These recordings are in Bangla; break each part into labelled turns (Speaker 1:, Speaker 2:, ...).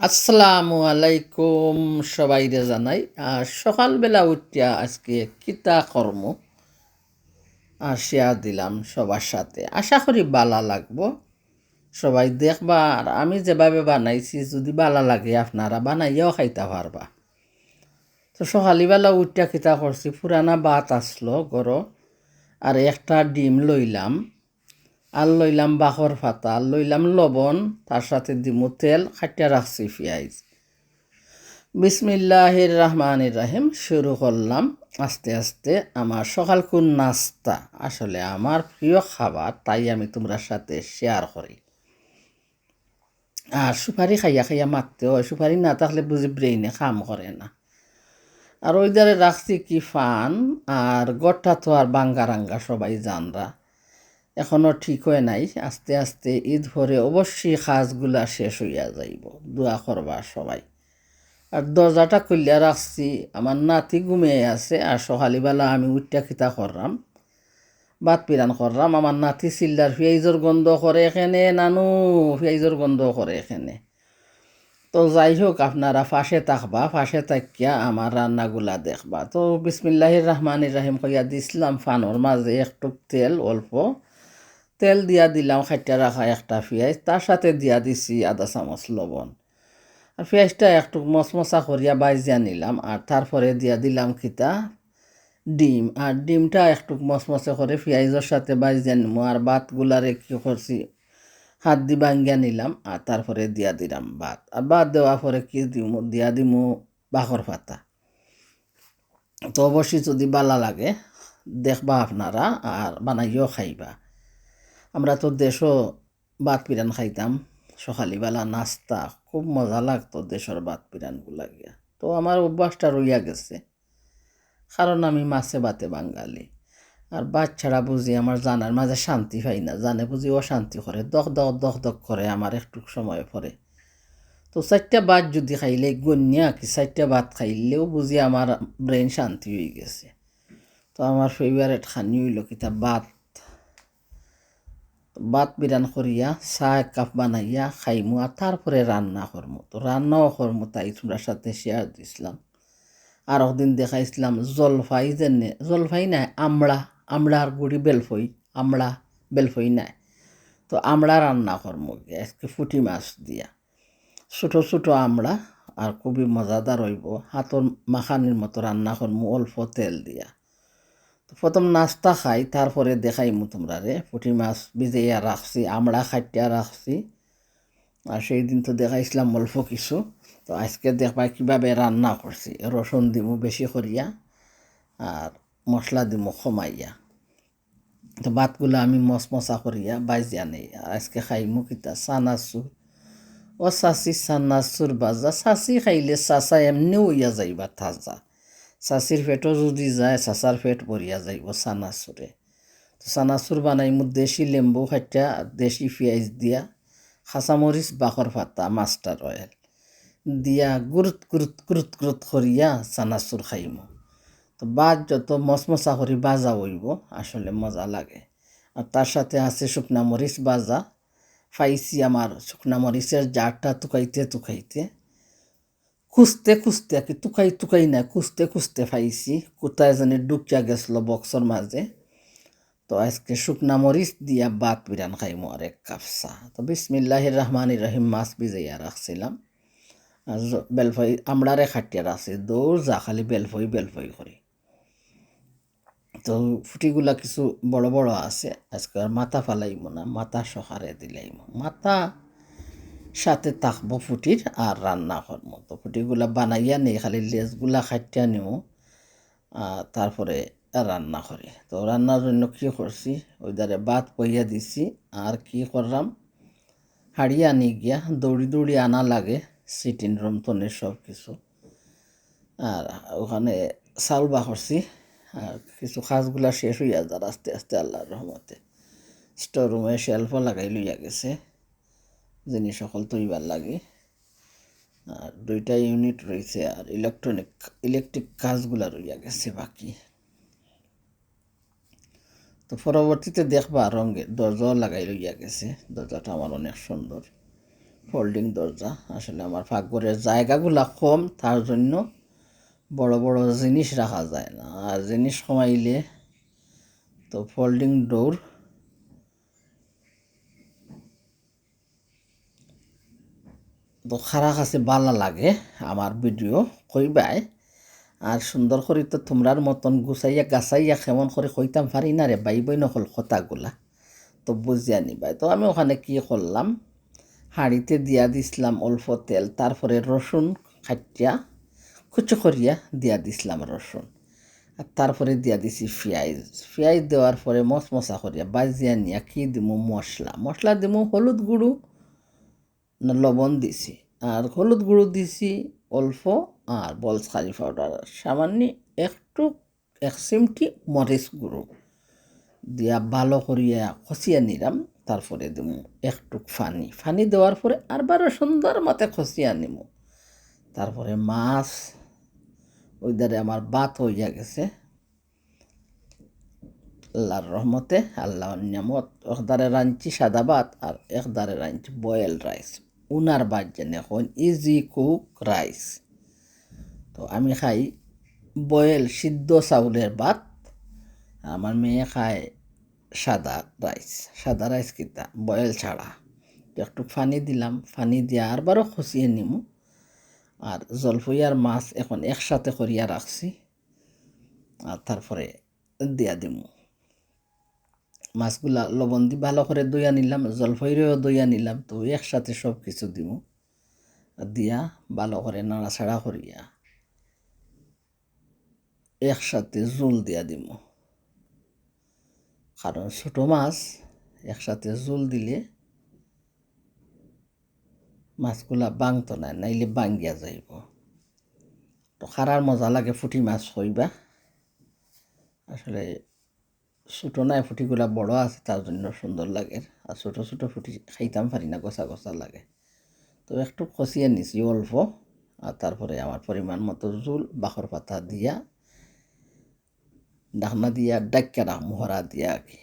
Speaker 1: আসসালামু আলাইকুম সবাইরে জানাই। আর সকালবেলা উঠিয়া আজকে কিতা কর্ম? শেয়ার দিলাম সবার সাথে। আশা করি বালা লাগবো। সবাই দেখবা, আর আমি যেভাবে বানাইছি, যদি বালা লাগে আপনারা বানাইয়াও খাইতে পারবা। তো সকালবেলা উঠিয়া কিতা করছি, পুরানা বাত আসলো গরো আর একটা ডিম লইলাম। আর লইলাম বাঁহর ফাতা আর লইলাম লবণ তার সাথে দিমু তেল খাটিয়া রাখছি পেঁয়াজ বিসমিল্লাহির রহমানির রাহিম শুরু করলাম আস্তে আস্তে আমার সকাল কোন নাস্তা আসলে আমার প্রিয় খাবার তাই আমি তোমরা সাথে শেয়ার করি আর সুপারি খাইয়া খাইয়া মারতে হয় সুপারি না থাকলে বুঝি ব্রেইনে কাম করে না আর ওই ধারে রাখছি কি ফান আর গড়টা তো আর বাঙ্গা রাঙ্গা সবাই জানরা এখনও ঠিক হয়ে নাই। আস্তে আস্তে ঈদ ভরে অবশ্যই কাজগুলা শেষ হইয়া যাইব। দোয়া করবা সবাই। আর দরজাটা খুলিয়া রাখছি। আমার নাতি ঘুমিয়ে আছে আর সকালবেলা আমি উঠটা খিতা করলাম বাত পিরান করলাম আমার নাতি চিল্লার পেঁয়াজর গন্ধ করে এখানে, নানু পেঁয়াজর গন্ধ করে এখানে। তো যাই হোক, আপনারা ফাঁসে থাকবা, ফাঁসে থাকিয়া আমার রান্নাগুলা দেখবা। তো বিসমিল্লাহির রহমানির রাহিম কইয়া দিছিলাম ফানোর মাঝে একটু তেল অল্প। তেল দিয়া দিলাম, খাইটা রাখা একটা পেঁয়াজ, তার সাথে দিয়া দিছি আধা চামচ লবণ। আর পেঁয়াজটা একটু মশমশা করিয়া বাইজিয়া নিলাম, আর তারপরে দিয়া দিলাম কিতা? ডিম। আর ডিমটা একটু মশমশে করে পেঁয়াজের সাথে বাইজিয়া নিমু, আর ভাতগুলারে কী করছি? হাত দি ভাঙ্গিয়া নিলাম, আর তারপরে দিয়া দিলাম ভাত। আর ভাত দেওয়ার পরে কি দিম? দিয়া দিমু বাঁকর পাতা। তো অবশ্যই যদি বালা লাগে, দেখবা আপনারা, আর বানাইও খাইবা। আমরা তো দেশও ভাত পিরান খাইতাম। সকালবেলা নাস্তা, খুব মজা লাগতো দেশের ভাত পিরানগুলা গিয়া। তো আমার অভ্যাসটা রইয়া গেছে। কারণ আমি মাছে বাতে বাঙালি। আর বাচ্চারা বুঝি আমার জানার মাঝে শান্তি পাই না। জানে বুঝি অশান্তি করে। দখ দখ দখ দখ করে আমার একটু সময় পরে। তো চারটা ভাত যদি খাইলে গন্যা কি চারটা ভাত খাইলেও বুঝি আমার ব্রেন শান্তি হয়ে গেছে। তো আমার ফেভারেট খানি হইল কিতা ভাত। ভাত বিরান করিয়া চাহ এক কাপ বানাইয়া খাইমু আর তারপরে রান্না করমু তো রান্নাও করমু তাই তোমরা সাথে শেয়ার দিছিলাম আর একদিন দেখাইছিলাম জলফাই যেনে, জলফাই নাই আমড়া আমড়ার গুড়ি বেলফই আমড়া বেলফই নাই। তো আমড়া রান্না করমু আজকে ফুটি মাছ দিয়া। ছোটো ছোটো আমড়া আর খুবই মজাদার হইব। হাতর মাখানির মতো রান্না করমু অল্প তেল দিয়া। তো প্রথম নাস্তা খাই, তারপরে দেখাইমু তোমরা রে পুঁটি মাছ ভিজাইয়া রাখছি, আমড়া খাইটিয়া রাখছি। আর সেই দিন তো দেখাইছিলাম অল্প কিছু। তো আজকে দেখবা কীভাবে রান্না করছি। রসুন দিমু বেশি করিয়া, আর মশলা দিমু কমাইয়া। তো ভাতগুলো আমি মশমশা করিয়া বাইজিয়া নেই। আর আজকে খাইমু কিতা? চানাচুর। ও চাচি, চানাচুর বাজা চাচি খাইলে চাচা এমনিও ইয়া যাইবা, তাজা। চাচির পেটও যদি যায় চাচার পেট ভরিয়া যাইব চানাচুরে তো চানাচুর বানাইমু দেশি লেম্বু খাইটা, দেশি পেঁয়াজ দিয়া খাঁচামরিচ বাঁকর পাতা মাস্টার অয়েল দিয়া গুরুত গুরুত গুরুত গুরুত করিয়া চানাচুর খাইমু তো বাদ যত মচমচা করি বাজা হইব আসলে মজা লাগে। আর তার সাথে আছে শুকনা মরিচ বাজা। পাইছি আমার শুকনা মরিচের জারটা তুকাইতে তুকাইতে খুঁজতে খুঁজতে আর কি তুকাই তুকাই না, খুঁজতে খুঁজতে পাইছি। কোথায় জানি ডুকিয়া গেছিল বক্সর মাঝে। তো আজকে শুকনা মরিচ দিয়া বাত বিরান খাইমু আর এক কাপ চা। তো বিসমিল্লাহির রহমান রহিম, মাছ ভিজাইয়া রাখছিলাম। আর বেলফই, আমড়ারে খাটিয়া রাখছি। দৌড় যা, খালি বেলফই বেলফই করি। তো ফুটিগুলা কিছু বড় বড় আছে, আজকে আর মাথা ফালাইমো না, মাথা সহারে দিলাইমো। মাথা সাথে থাকব ফুটির আর রান্না করব তো ফুটিগুলা বানাইয়া নেই খালি লেজগুলা খাটিয়া নিও তারপরে রান্না করি। তো রান্নার জন্য কী করছি? ওই ভাত পইয়া দিছি। আর কি করলাম? হাড়ি আনি গিয়া দৌড়ি দৌড়ি আনা লাগে সিটিং রুম তনে সব কিছু। আর ওখানে চাউল বা করছি। আর কিছু খাসগুলা শেষ হইয়া যার আস্তে আস্তে আল্লাহর রহমতে স্টোর রুমে শেলফও লাগাই লইয়া গেছে। জিনিস সকল তৈবার লাগে। আর দুইটা ইউনিট রয়েছে আর ইলেকট্রনিক ইলেকট্রিক কাজগুলা রইয়া গেছে বাকি। তো পরবর্তীতে দেখবা রঙে দরজাও লাগাই লইয়া গেছে। দরজাটা আমার অনেক সুন্দর। ফোল্ডিং দরজা। আসলে আমার পাকঘরের জায়গাগুলা কম, তার জন্য বড় বড় জিনিস রাখা যায় না। আর জিনিস কমাইলে তো ফোল্ডিং ডোর তো খারা কাছে ভালো লাগে আমার ভিডিও কইবাই। আর সুন্দর করে তো তোমরার মতন গুছাইয়া গাছাইয়া কেমন করে কইতাম পারি না রে বাই বই নকল কথাগুলা। তো বুঝিয়া নিবাই। তো আমি ওখানে কি করলাম, হাঁড়িতে দিয়া দিছিলাম অল্প তেল, তারপরে রসুন খাটিয়া কুচো করিয়া দিয়া দিছিলাম রসুন। আর তারপরে দিয়া দিছি পেঁয়াজ। পেঁয়াজ দেওয়ার পরে মশমশা করিয়া বাজিয়া নিয়া কি দিমু? মশলা। মশলা দিমু হলুদ গুঁড়ো লবণ দিছি, আর হলুদ গুঁড়ো দিছি অল্প, আর বলস কারি পাউডার সামান্য একটু, এক চিমটি মরিচ গুঁড়ো দিয়া ভালো করিয়া খসিয়া নিলাম, তারপরে দিমু একটু ফানি। ফানি দেওয়ার পরে আরবারও সুন্দর মতে খসিয়া নিমু। তারপরে মাছ, ওই দ্বারে আমার বাত হইয়া গেছে। আল্লাহর রহমতে আল্লাহ নিয়ামত একদারে রাঁধছি সাদা ভাত, আর একদারে রাঁধছি বয়েল রাইস। উনার বাদ যেন এখন ইজি কুক রাইস তো আমি খাই বয়েল সিদ্ধ চাউলের ভাত, আমার মেয়ে খায় সাদা রাইস সাদা রাইস কিতা? বয়েল ছাড়া। একটু ফানি দিলাম ফানি দিয়া আরবারও খসিয়ে নিমু। আর জলফইয়ার মাছ এখন একসাথে করিয়া রাখছি। আর তারপরে দিয়া দিমু। মাছগুলা লবণ দি ভালো করে দইয়া নিলাম, জলফইরেও দইয়া নিলাম, তো একসাথে সব কিছু দিমু দিয়া ভালো করে নাড়াচাড়া করিয়া একসাথে জোল দিয়া দিমু। কারণ ছোটো মাছ, একসাথে জোল দিলে মাছগুলা বাংতো না, নাইলে বাঙ্গিয়া যাইব। তো খারার মজা লাগে ফুটি মাছ হইবা। আসলে ছোটো নাই, ফুটিগুলা বড় আছে, তার জন্য সুন্দর লাগে। আর ছোটো ছোটো ফুটি খাইতাম পারি না গোছা গোছা লাগে। তো একটু কষিয়ে নিছি অল্প, আর তারপরে আমার পরিমাণ মতো জোল, বাখর পাতা দিয়া, ডাকনা দিয়া ডাক্কা রাখ মোহরা দিয়া আর কি।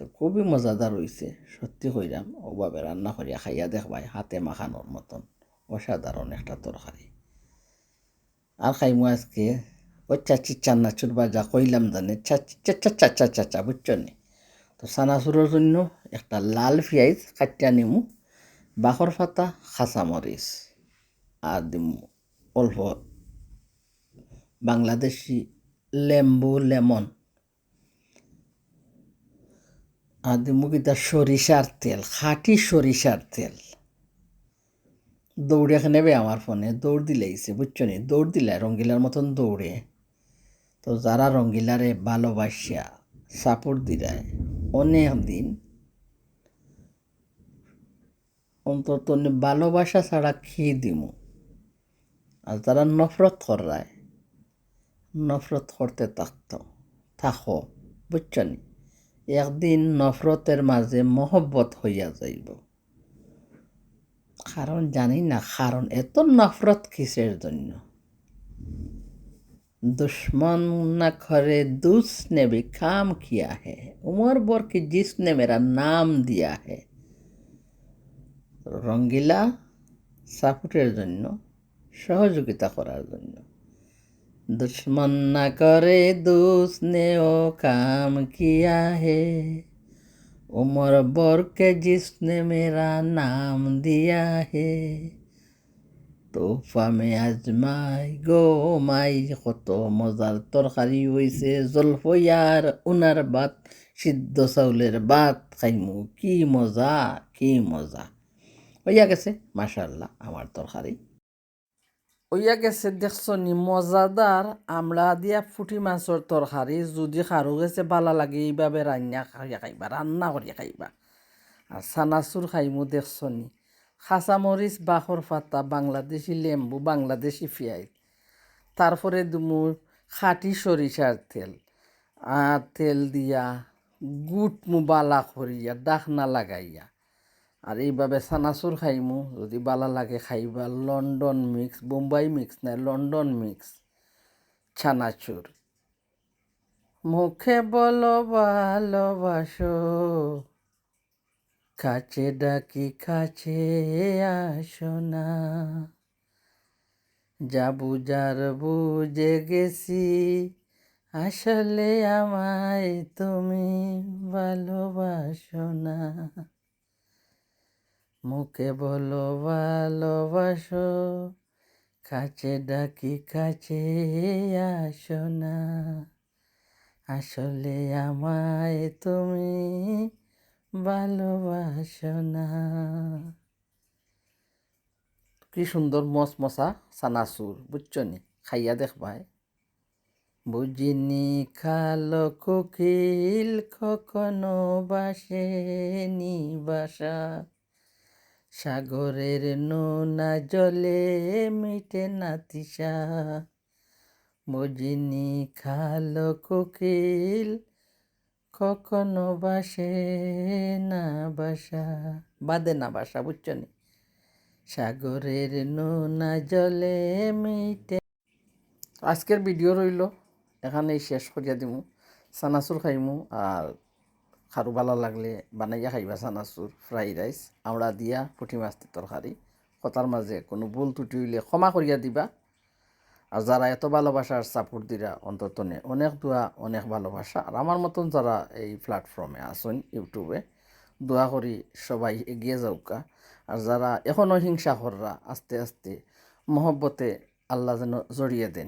Speaker 1: তো খুবই মজাদার হয়েছে সত্যি কইরাম, ওভাবে রান্না করিয়া খাইয়া দেখবাই হাতে মাখানোর মতন, অসাধারণ একটা তরকারি। আর খাইমু আজকে ও চাচি চান্নাচুর বাজা কইলাম জানে, চাচি চাচা চাচা চাচা বুঝছ নি? তো চানাচুরের জন্য একটা লাল পেঁয়াজ কাটিয়া নিমু, বাখর পাতা খাঁচামরিচ আর দিমু অল্প বাংলাদেশি লেম্বু, লেমন আর দিমু কিতা সরিষার তেল, খাঁটি সরিষার তেল। দৌড়ে নেবে আমার ফোনে, দৌড় দিলেইছে বুঝছ নি? দৌড় দিলে রঙ্গিলার মতন দৌড়ে। তো যারা রঙ্গিলারে ভালোবাসিয়া সাপোর্ট দিলায় অনেক দিন অন্তত ভালোবাসা ছাড়া খেয়ে দিমু? আর যারা নফরত করায়, নফরত করতে থাকতো, থাকো, বুঝছ নি? একদিন নফরতের মাঝে মহব্বত হইয়া যাইব। কারণ জানি না, কারণ এত নফরত কিসের জন্য? दुश्मन न करे दूस ने भी काम किया है उमर बोर की जिसने मेरा नाम दिया है রঙ্গিলা সাপোর্টের জন্য সহযোগিতা করার জন্য दुश्मन न करे दूस ने ओ काम किया है उमर बोर के जिसने मेरा नाम दिया है তোফা মে আজমাই গো মাই, কত মজার তরকারি হইছে জলফইয়ার উনার ভাত সিদ্ধ চাউলের ভাত খাইমু কি মজা কি মজা। হইয়া গেছে মাশাল্লাহ আমার তরকারি। হইয়া গেছে, দেখছ নি, মজাদার আমলা দিয়া ফুটি মাছের তরকারি যদি খারু গেছে, বালা লাগে, এইভাবে রান্না খাইয়া খাইবা, রান্না করিয়া খাইবা। আর সানাচুর খাইমু, দেখছ নি। খাঁচামরিচ বাঁহর পাতা, বাংলাদেশি লেম্বু, বাংলাদেশি পেঁয়াজ তারপরে দুমু খাটি সরিষার তেল। আর তেল দিয়া গুট মু বালা করিয়া, ডাকনা লাগাইয়া। আর এইভাবে চানাচুর খাইমু। যদি বালা লাগে খাইবা, লন্ডন মিক্স, বোম্বাই মিক্স নাই লন্ডন মিক্স ছানাচুর মুখে বলো ভালোবাসো কাছে ডাকি, কাছে আসো না। যা বুঝার বুঝে গেছি, আসলে আমায় তুমি ভালোবাসো না। মুখে বলো, ভালোবাসো, কাছে ডাকি, কাছে আসো না। আসলে আমায় তুমি ভালোবাসো না। কি সুন্দর মস মশা সানাসুর বুঝছ নি? খাইয়া দেখবাই বুঝিনি খালো কোকিল কখনো বাসেনি বাসা। সাগরের নোনা জলে মিটে না তিসা। বুঝিনি খালো কোকিল কখনো বাসে না বাসা বাদে না বাসা, বুঝছ নি? সাগরের নোনা জলে মিটে। আজকের ভিডিও রইল, এখানেই শেষ করিয়া দিমু। সানাসুর খাইমু, আর খারু ভালো লাগলে বানাইয়া খাইবা সানাসুর ফ্রাই রাইস। আমড়া দিয়া পুঠি মাছ তরকারি। কথার মাঝে কোনো ভুল ত্রুটি হইলে ক্ষমা করিয়া দিবা। আর যারা এত ভালোবাসার সাপোর্ট দিরা অন্তত নেই অনেক দোয়া, অনেক ভালোবাসা। আর আমার মতন যারা এই প্ল্যাটফর্মে আসুন ইউটিউবে দোয়া করি সবাই এগিয়ে যাউকা আর যারা এখনও হিংসা হররা আস্তে আস্তে মহব্বতে আল্লাহ যেন জড়িয়ে দেন।